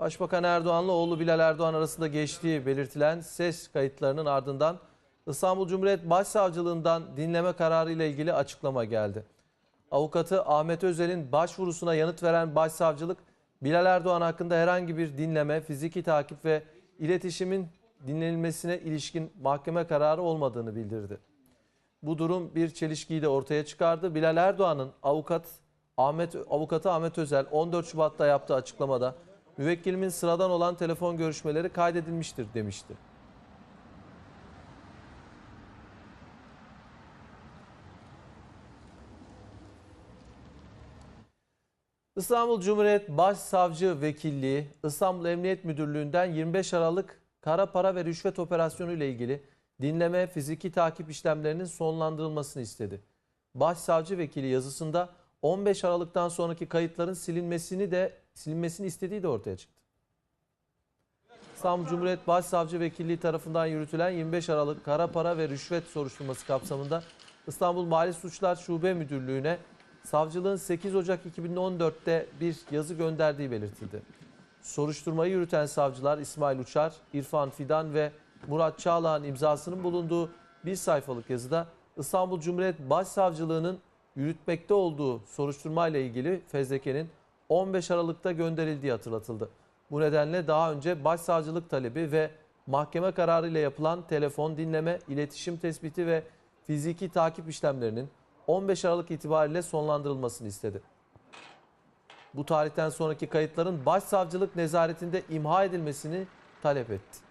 Başbakan Erdoğan'la oğlu Bilal Erdoğan arasında geçtiği belirtilen ses kayıtlarının ardından İstanbul Cumhuriyet Başsavcılığından dinleme kararı ile ilgili açıklama geldi. Avukatı Ahmet Özel'in başvurusuna yanıt veren başsavcılık, Bilal Erdoğan hakkında herhangi bir dinleme, fiziki takip ve iletişimin dinlenilmesine ilişkin mahkeme kararı olmadığını bildirdi. Bu durum bir çelişkiyi de ortaya çıkardı. Bilal Erdoğan'ın avukat Ahmet avukatı Ahmet Özel 14 Şubat'ta yaptığı açıklamada müvekkilimin sıradan olan telefon görüşmeleri kaydedilmiştir demişti. İstanbul Cumhuriyet Başsavcı Vekilliği İstanbul Emniyet Müdürlüğü'nden 25 Aralık kara para ve rüşvet operasyonu ile ilgili dinleme, fiziki takip işlemlerinin sonlandırılmasını istedi. Başsavcı Vekili yazısında 15 Aralık'tan sonraki kayıtların silinmesini de silinmesini istediği de ortaya çıktı. İstanbul Cumhuriyet Başsavcı Vekilliği tarafından yürütülen 25 Aralık kara para ve rüşvet soruşturması kapsamında İstanbul Mali Suçlar Şube Müdürlüğü'ne savcılığın 8 Ocak 2014'te bir yazı gönderdiği belirtildi. Soruşturmayı yürüten savcılar İsmail Uçar, İrfan Fidan ve Murat Çağlağ'ın imzasının bulunduğu bir sayfalık yazıda İstanbul Cumhuriyet Başsavcılığı'nın yürütmekte olduğu soruşturmayla ilgili fezlekenin 15 Aralık'ta gönderildiği hatırlatıldı. Bu nedenle daha önce başsavcılık talebi ve mahkeme kararıyla yapılan telefon dinleme, iletişim tespiti ve fiziki takip işlemlerinin 15 Aralık itibariyle sonlandırılmasını istedi. Bu tarihten sonraki kayıtların başsavcılık nezaretinde imha edilmesini talep etti.